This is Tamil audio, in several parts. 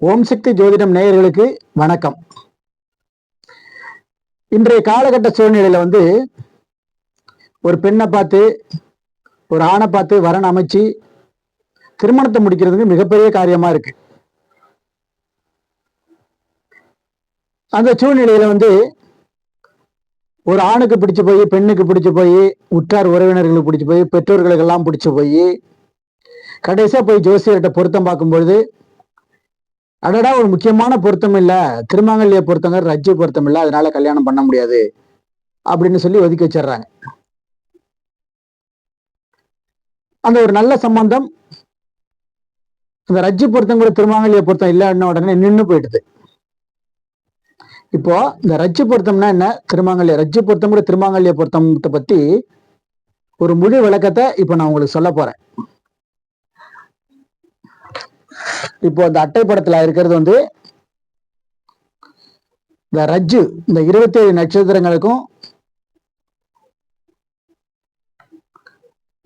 ஓம் சக்தி ஜோதிடம் நேயர்களுக்கு வணக்கம். இன்றைய காலகட்ட சூழ்நிலையில வந்து ஒரு பெண்ணை பார்த்து ஒரு ஆணை பார்த்து வரன் அமைச்சு திருமணத்தை முடிக்கிறதுக்கு மிகப்பெரிய காரியமா இருக்கு. அந்த சூழ்நிலையில வந்து ஒரு ஆணுக்கு பிடிச்சு போய் பெண்ணுக்கு பிடிச்சு போய் உற்றார் உறவினர்களுக்கு பிடிச்சு போய் பெற்றோர்களுக்கெல்லாம் பிடிச்சு போய் கடைசியா போய் ஜோசியர்கிட்ட பொருத்தம் பார்க்கும்பொழுது அடடா ஒரு முக்கியமான பொருத்தம் இல்ல. திருமாங்கல்ய பொருத்தங்க ரஜ்ஜு பொருத்தம் இல்ல. அதனால கல்யாணம் பண்ண முடியாது. அப்படின்னு சொல்லி ஒதுக்கி வச்சிடுறாங்க. அந்த ஒரு நல்ல சம்பந்தம் அந்த ரஜ்ஜு பொருத்தம் கூட திருமாங்கல்ய பொருத்தம் இல்லைன்ன உடனே நின்று போயிடுது. இப்போ இந்த ரஜ்ஜு பொருத்தம்னா என்ன? திருமாங்கல்ய ரஜ்ஜு பொருத்தம் கூட திருமாங்கல்ய பொருத்தத்தை பத்தி ஒரு முழு விளக்கத்தை இப்போ நான் உங்களுக்கு சொல்ல போறேன். இப்போ அந்த அட்டை படத்துல இருக்கிறது வந்து இந்த ரஜ்ஜு இந்த இருபத்தி ஏழு நட்சத்திரங்களுக்கும்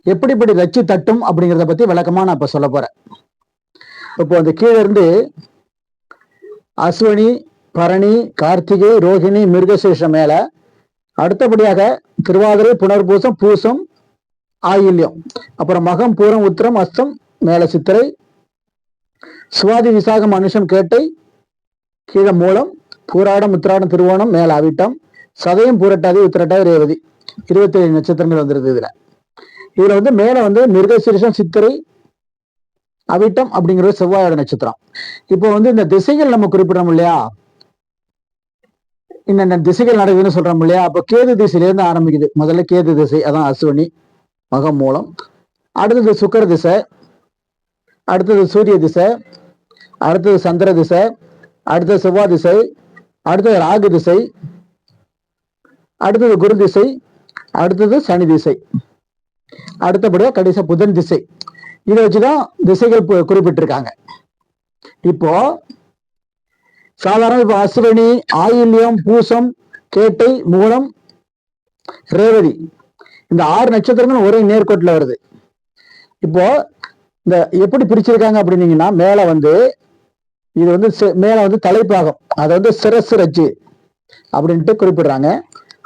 எப்படிப்படி ரச்சு தட்டும் அப்படிங்கிறத பத்தி விளக்கமா நான் இப்ப சொல்ல போறேன். இப்போ அந்த கீழே இருந்து அஸ்வினி பரணி கார்த்திகை ரோஹிணி மிருகசேஷம் மேல அடுத்தபடியாக திருவாதிரை புனர்பூசம் பூசம் ஆயில்யம். அப்புறம் மகம் பூரம் உத்திரம் அஸ்தம் மேல சித்திரை சுவாதி விசாகம் மனுஷம் கேட்டை கீழே மூலம் பூராடம் உத்திராடம் திருவோணம் மேல அவிட்டம் சதயம் பூரட்டாதி உத்திரட்டாதி ரேவதி. இருபத்தி ஏழு நட்சத்திரங்கள் வந்துருது இதுல. இதுல வந்து மேல வந்து மிருகசிரிஷம் சித்திரை அவிட்டம் அப்படிங்கிறது செவ்வாயோட நட்சத்திரம். இப்போ வந்து இந்த திசைகள் நம்ம குறிப்பிடறோம் இல்லையா? இன்னென்ன திசைகள் நடக்குதுன்னு சொல்றோம் இல்லையா? அப்போ கேது திசையிலேருந்து ஆரம்பிக்குது. முதல்ல கேது திசை அதான் அஸ்வினி மகம் மூலம். அடுத்தது சுக்கர திசை அடுத்தது சூரிய திசை அடுத்தது சந்திர திசை அடுத்தது செவ்வாய் திசை அடுத்தது ராகு திசை அடுத்தது குரு திசை அடுத்தது சனி திசை. அடுத்தபடியாக கடைசி புதன் திசை. இதை வச்சுதான் திசைகள் கு- குறிப்பிட்டிருக்காங்க. இப்போ சாதாரண இப்போ அஸ்வினி ஆயில்யம் பூசம் கேட்டை மூலம் ரேவதி. இந்த ஆறு நட்சத்திரங்கள் ஒரே நேர்கோட்டில் வருது. இப்போ இந்த எப்படி பிரிச்சிருக்காங்க அப்படின்னீங்கன்னா மேலே வந்து இது வந்து மேல வந்து தலைப்பாகம். அதை வந்து சிரசு ரச்சு அப்படின்ட்டு குறிப்பிடுறாங்க.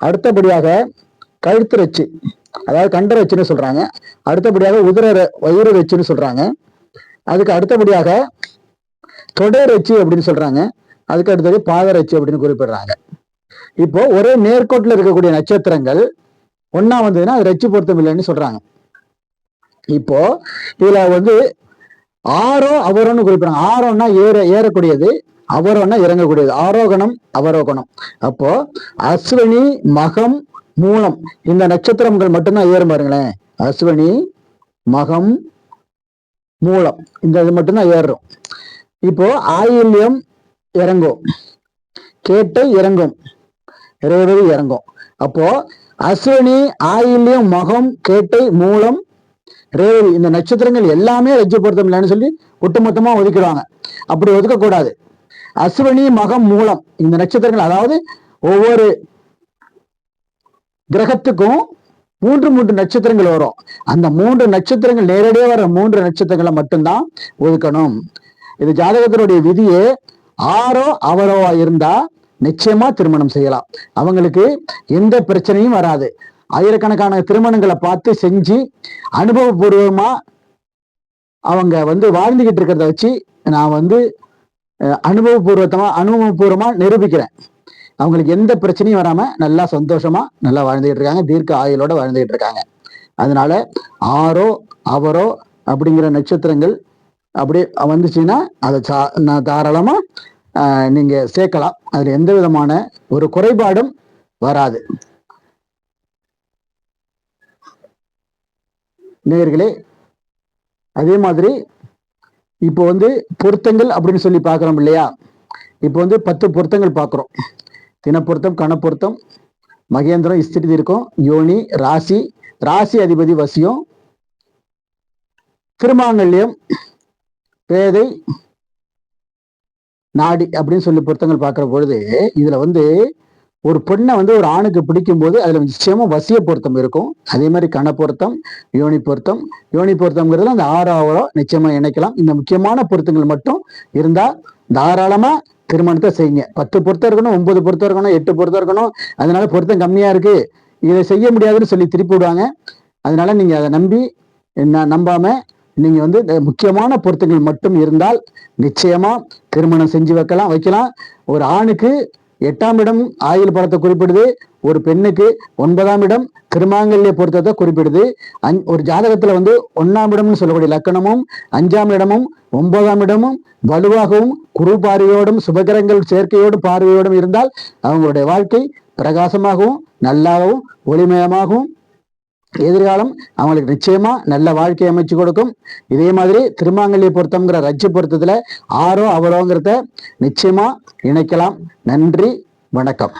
அடுத்தபடியாக கழுத்து ரச்சு அதாவது கண்ட ரச்சுன்னு சொல்றாங்க. அடுத்தபடியாக உதிர வயிறு ரச்சுன்னு சொல்றாங்க. அதுக்கு அடுத்தபடியாக தொடை ரச்சு அப்படின்னு சொல்றாங்க. அதுக்கு அடுத்தது பாதரட்சி அப்படின்னு குறிப்பிடுறாங்க. இப்போ ஒரே நேர்கோட்டில் இருக்கக்கூடிய நட்சத்திரங்கள் ஒன்னா வந்ததுன்னா அது ரச்சு பொருத்தம் இல்லைன்னு சொல்றாங்க. இப்போ இதுல வந்து ஆரோ அவரோன்னு குறிப்பிடுறாங்க. ஆரோன்னா ஏற ஏறக்கூடியது அவரோன்னா இறங்கக்கூடியது. ஆரோகணம் அவரோகணம் அப்போ அஸ்வினி மகம் மூலம். இந்த நட்சத்திரங்கள் மட்டும்தான் ஏறும் பாருங்களேன். அஸ்வினி மகம் மூலம். இந்த இது மட்டும்தான் ஏறும். இப்போ ஆயில்யம் இறங்கும். கேட்டை இறங்கும். ரேவதி இறங்கும். அப்போ அஸ்வினி ஆயில்யம் மகம் கேட்டை மூலம் ரேவதி இந்த நட்சத்திரங்கள் எல்லாமே ரஜ்ஜு இல்லைன்னு சொல்லி ஒட்டுமொத்தமா ஒதுக்கிடுவாங்க. அப்படி ஒதுக்கக்கூடாது. அஸ்வினி மகம் மூலம் இந்த நட்சத்திரங்கள் அதாவது ஒவ்வொரு கிரகத்துக்கும் மூன்று மூன்று நட்சத்திரங்கள் வரும். அந்த மூன்று நட்சத்திரங்கள் நேரடியாக வர மூன்று நட்சத்திரங்களை மட்டும்தான் ஒதுக்கணும். இது ஜாதகத்தினுடைய விதியே ஆரோ அவரோவா இருந்தா நிச்சயமா திருமணம் செய்யலாம். அவங்களுக்கு எந்த பிரச்சனையும் வராது. ஆயிரக்கணக்கான திருமணங்களை பார்த்து செஞ்சு அனுபவபூர்வமா அவங்க வந்து வாழ்ந்துகிட்டு இருக்கிறத வச்சு நான் வந்து அனுபவபூர்வத்தமா அனுபவபூர்வமா நிரூபிக்கிறேன். அவங்களுக்கு எந்த பிரச்சனையும் வராம நல்லா சந்தோஷமா நல்லா வாழ்ந்துகிட்டு இருக்காங்க தீர்க்க ஆயுளோட வாழ்ந்துகிட்டு இருக்காங்க. அதனால ஆரோ அவரோ அப்படிங்கிற நட்சத்திரங்கள் அப்படி வந்துச்சுன்னா அதை சா- நான் தாராளமா நீங்கள் நீங்க சேர்க்கலாம். அதுல எந்த விதமான ஒரு குறைபாடும் வராது. நேயர்களே அதே மாதிரி இப்போ வந்து பொருத்தங்கள் அப்படின்னு சொல்லி பார்க்குறோம் இல்லையா? இப்போ வந்து பத்து பொருத்தங்கள் பார்க்குறோம். தினப்பொருத்தம் கணப்பொருத்தம் மகேந்திரம் இஸ்திரி இருக்கும் யோனி ராசி ராசி அதிபதி வசியம் திருமாங்கல்யம் பேதை நாடி அப்படின்னு சொல்லி பொருத்தங்கள் பார்க்குற பொழுது இதில் வந்து ஒரு பெண்ணை வந்து ஒரு ஆணுக்கு பிடிக்கும் போது அதுல நிச்சயமா வசிய பொருத்தம் இருக்கும். அதே மாதிரி கண பொருத்தம் யோனி பொருத்தம். யோனி பொருத்தம்ங்கிறதுல அந்த ஆறாவோ நிச்சயமா இணைக்கலாம். இந்த முக்கியமான பொருத்தங்கள் மட்டும் இருந்தா தாராளமா திருமணத்தை செய்யுங்க. பத்து பொருத்தம் இருக்கணும் ஒன்பது பொருத்தம் இருக்கணும் எட்டு பொருத்தம் இருக்கணும். அதனால பொருத்தம் கம்மியா இருக்கு. இதை செய்ய முடியாதுன்னு சொல்லி திருப்பி விடுவாங்க. அதனால நீங்க அதை நம்பி என்ன நம்பாம நீங்க வந்து முக்கியமான பொருத்தங்கள் மட்டும் இருந்தால் நிச்சயமா திருமணம் செஞ்சு வைக்கலாம் வைக்கலாம். ஒரு ஆணுக்கு எட்டாம் இடம் ஆயுள் பலத்தை குறிப்பிடுது. ஒரு பெண்ணுக்கு ஒன்பதாம் இடம் கிருமாங்கல்ய பொருத்தத்தை குறிப்பிடுது. அஞ் ஒரு ஜாதகத்துல வந்து ஒன்னாம் இடம்னு சொல்லக்கூடிய லக்கணமும் அஞ்சாம் இடமும் ஒன்பதாம் இடமும் வலுவாகவும் குரு பார்வையோடும் சுபகிரங்கள் சேர்க்கையோடும் பார்வையோடும் இருந்தால் அவங்களுடைய வாழ்க்கை பிரகாசமாகவும் நல்லாகவும் ஒளிமயமாகவும் எதிர்காலம் அவங்களுக்கு நிச்சயமா நல்ல வாழ்க்கை அமைச்சு கொடுக்கும். இதே மாதிரி திருமாங்கல்ய பொருத்தம்ங்கிற ரஜ்ஜு பொருத்தத்துல ஆரோ அவரோங்கிறத நிச்சயமா இணைக்கலாம். நன்றி வணக்கம்.